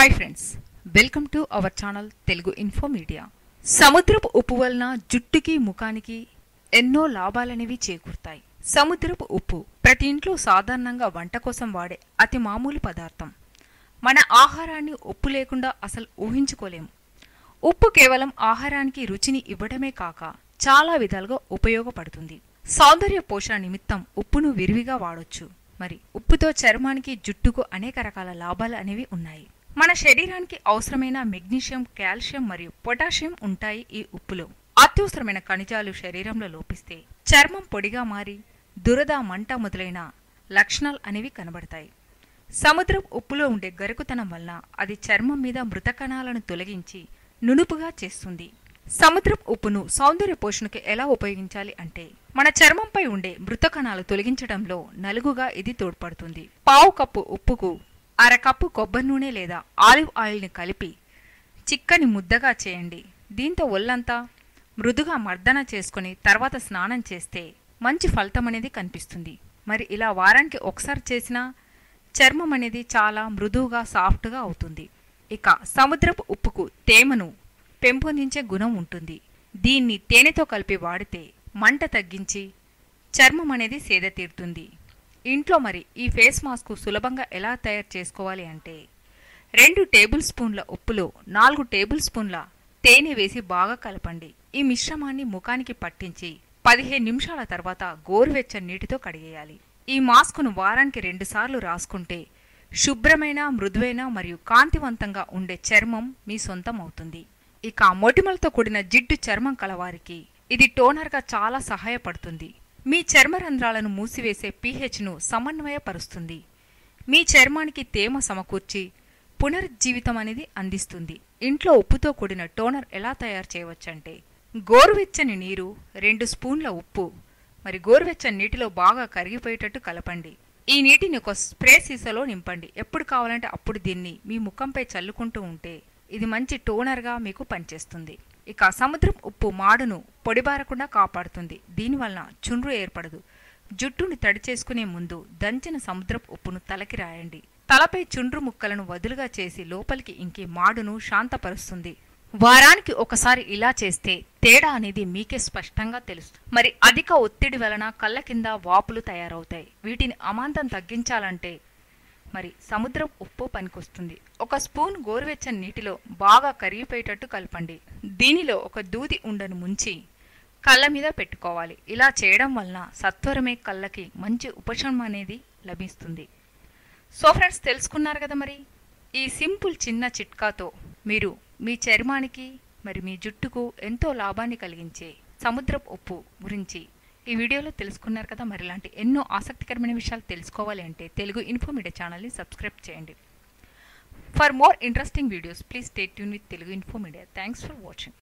Hi friends welcome to our channel Telugu info media సముద్రపు ఉప్పు వలన జుట్టుకి ముఖానికి ఎన్నో లాభాలనేవి చేకూరుతాయి. సముద్రపు ఉప్పు ప్రతి ఇంట్లో సాధారణంగా వంట కోసం వాడే అతి మామూలు పదార్థం. మన ఆహారాన్ని ఉప్పు లేకుండా అసలు ఊహించుకోలేము. ఉప్పు కేవలం ఆహారానికి రుచిని ఇవ్వడమే కాక చాలా విధాలుగా ఉపయోగపడుతుంది. సౌందర్య పోషణ నిమిత్తం ఉప్పును విరివిగా వాడొచ్చు. మరి ఉప్పుతో చర్మానికి జుట్టుకు అనేక రకాల లాభాలు అనేవి ఉన్నాయి. మన శరీరానికి అవసరమైన మెగ్నీషియం కాల్షియం మరియు పొటాషియం ఉంటాయి ఈ ఉప్పులో. అత్యవసరమైన ఖనిజాలు శరీరంలో లోపిస్తే చర్మం పొడిగా మారి దురద మంట మొదలైన లక్షణాలు అనేవి కనబడతాయి. సముద్రం ఉప్పులో ఉండే గరుకుతనం వలన అది చర్మం మీద మృత కణాలను తొలగించి నునుపుగా చేస్తుంది. సముద్రం ఉప్పును సౌందర్య పోషణకు ఎలా ఉపయోగించాలి అంటే మన చర్మంపై ఉండే మృత కణాలు తొలగించడంలో నలుగుగా ఇది తోడ్పడుతుంది. పావు కప్పు ఉప్పుకు అరకప్పు కొబ్బరి నూనె లేదా ఆలివ్ ఆయిల్ని కలిపి చిక్కని ముద్దగా చేయండి. దీంతో ఒళ్ళంతా మృదుగా మర్దన చేసుకుని తర్వాత స్నానం చేస్తే మంచి ఫలితం అనేది కనిపిస్తుంది. మరి ఇలా వారానికి ఒకసారి చేసినా చర్మం అనేది చాలా మృదువుగా సాఫ్ట్గా అవుతుంది. ఇక సముద్రపు ఉప్పుకు తేమను పెంపొందించే గుణం ఉంటుంది. దీన్ని తేనెతో కలిపి వాడితే మంట తగ్గించి చర్మం అనేది సేద తీరుతుంది. ఇంట్లో మరి ఈ ఫేస్ మాస్క్ సులభంగా ఎలా తయారు చేసుకోవాలి అంటే రెండు టేబుల్ స్పూన్ల ఉప్పులో నాలుగు టేబుల్ స్పూన్ల తేనె వేసి బాగా కలపండి. ఈ మిశ్రమాన్ని ముఖానికి పట్టించి పదిహేను నిమిషాల తర్వాత గోరువెచ్చని నీటితో కడిగేయాలి. ఈ మాస్కును వారానికి రెండుసార్లు రాసుకుంటే శుభ్రమైన మృదువైన మరియు కాంతివంతంగా ఉండే చర్మం మీ సొంతం అవుతుంది. ఇక మొటిమలతో కూడిన జిడ్డు చర్మం కలవారికి ఇది టోనర్గా చాలా సహాయపడుతుంది. మీ చర్మ రంధ్రాలను మూసివేసే పీహెచ్ను సమన్వయపరుస్తుంది. మీ చర్మానికి తేమ సమకూర్చి పునరుజ్జీవితం అనేది అందిస్తుంది. ఇంట్లో ఉప్పుతో కూడిన టోనర్ ఎలా తయారు చేయవచ్చంటే గోరువెచ్చని నీరు రెండు స్పూన్ల ఉప్పు మరి గోరువెచ్చని నీటిలో బాగా కరిగిపోయేటట్టు కలపండి. ఈ నీటిని ఒక స్ప్రే సీసాలో నింపండి. ఎప్పుడు కావాలంటే అప్పుడు దీన్ని మీ ముఖంపై చల్లుకుంటూ ఉంటే ఇది మంచి టోనర్గా మీకు పనిచేస్తుంది. ఇక సముద్రం ఉప్పు మాడును పొడిబారకుండా కాపాడుతుంది. దీనివలన చుండ్రు ఏర్పడదు. జుట్టుని తడి చేసుకునే ముందు దంచిన సముద్రపు ఉప్పును తలకి రాయండి. తలపై చుండ్రు ముక్కలను వదులుగా చేసి లోపలికి ఇంకి మాడును శాంతపరుస్తుంది. వారానికి ఒకసారి ఇలా చేస్తే తేడా అనేది మీకే స్పష్టంగా తెలుస్తుంది. మరి అధిక ఒత్తిడి వలన కళ్ళ కింద వాపులు తయారవుతాయి. వీటిని అమాంతం తగ్గించాలంటే మరి సముద్రం ఉప్పు పనికొస్తుంది. ఒక స్పూన్ గోరువెచ్చని నీటిలో బాగా కరిగిపోయేటట్టు కలపండి. దీనిలో ఒక దూది ఉండను ముంచి కళ్ళ మీద పెట్టుకోవాలి. ఇలా చేయడం వలన సత్వరమే కళ్ళకి మంచి ఉపశమనం అనేది లభిస్తుంది. సో ఫ్రెండ్స్ తెలుసుకున్నారు కదా మరి? ఈ సింపుల్ చిన్న చిట్కాతో మీరు మీ చర్మానికి మరి మీ జుట్టుకు ఎంతో లాభాన్ని కలిగించే సముద్రపు ఉప్పు గురించి ఈ వీడియోలో తెలుసుకున్నారు కదా మరి ఇలాంటి ఎన్నో ఆసక్తికరమైన విషయాలు తెలుసుకోవాలి అంటే తెలుగు ఇన్ఫోమీడియా ఛానల్ని సబ్స్క్రైబ్ చేయండి. For more interesting videos please stay tune with Telugu info media thanks for watching